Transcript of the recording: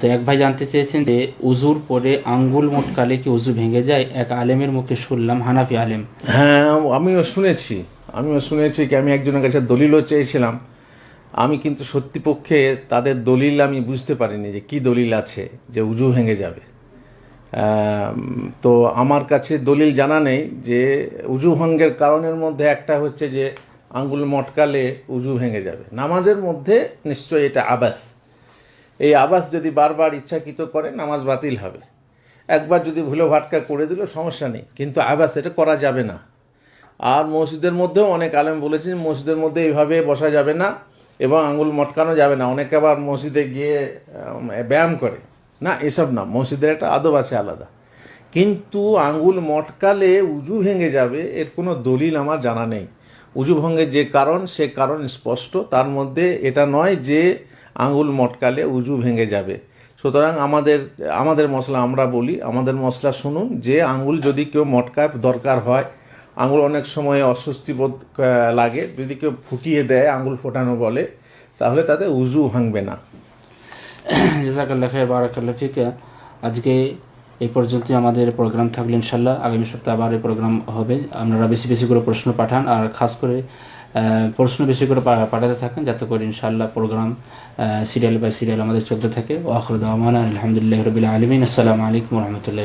তো এক ভাই জানতে চেয়েছেন যে উজুর পরে আঙ্গুল মোটকালে কি উজু ভেঙে যায়? এক আলেমের মুখে শুনলাম, হানাফি আলেম। হ্যাঁ আমিও শুনেছি। আমিও শুনেছি কি আমি একজনের কাছে দলিলও চেয়েছিলাম। আমি কিন্তু সত্যিপক্ষে তাদের দলিল আমি বুঝতে পারিনি যে কি দলিল আছে যে উজু ভেঙে যাবে। তো আমার কাছে দলিল জানা নেই যে উজু ভঙ্গের কারণের মধ্যে একটা হচ্ছে যে আঙ্গুল মটকালে উজু ভেঙে যাবে। নামাজের মধ্যে নিশ্চয়ই এটা আবাস। এই আবাস যদি বারবার ইচ্ছাকৃত করে, নামাজ বাতিল হবে। একবার যদি ভুলো ভাটকা করে দিল, সমস্যা নেই। কিন্তু আবাস এটা করা যাবে না। আর মসজিদের মধ্যেও অনেক আলেম বলেছেন, মসজিদের মধ্যে এইভাবে বসা যাবে না এবং আঙুল মটকানো যাবে না। অনেকে আবার মসজিদে গিয়ে ব্যায়াম করে। না, এসব না, মসজিদের একটা আদব আছে আলাদা। কিন্তু আঙ্গুল মটকালে উজু ভেঙে যাবে, এর কোনো দলিল আমার জানা নেই। উজু ভঙ্গের যে কারণ, সে কারণ স্পষ্ট। তার মধ্যে এটা নয় যে আঙ্গুল মটকালে উজু ভেঙে যাবে। সুতরাং আমাদের আমাদের মশলা আমরা বলি, আমাদের মশলা শুনুন, যে আঙুল যদি কেউ মটকায় দরকার হয়, আঙুল অনেক সময় অস্বস্তি বোধ লাগে, যদি কেউ ফুটিয়ে দেয়, আঙুল ফোটানো বলে, তাহলে তাতে উজু ভাঙবে না। আজকে এই পর্যন্তই আমাদের প্রোগ্রাম থাকলে ইনশাল্লাহ আগামী সপ্তাহে আবার এই প্রোগ্রাম হবে। আপনারা বেশি বেশি করে প্রশ্ন পাঠান, আর খাস করে প্রশ্ন বেশি করে পাঠাতে থাকেন, যাতে করে ইনশাল্লাহ প্রোগ্রাম সিরিয়াল বাই সিরিয়াল আমাদের চলতে থাকে। ওয়াখরুদ আলহামদুলিল্লাহ রবিল আলমিন। আসসালামু আলাইকুম রহমতুল্লাহ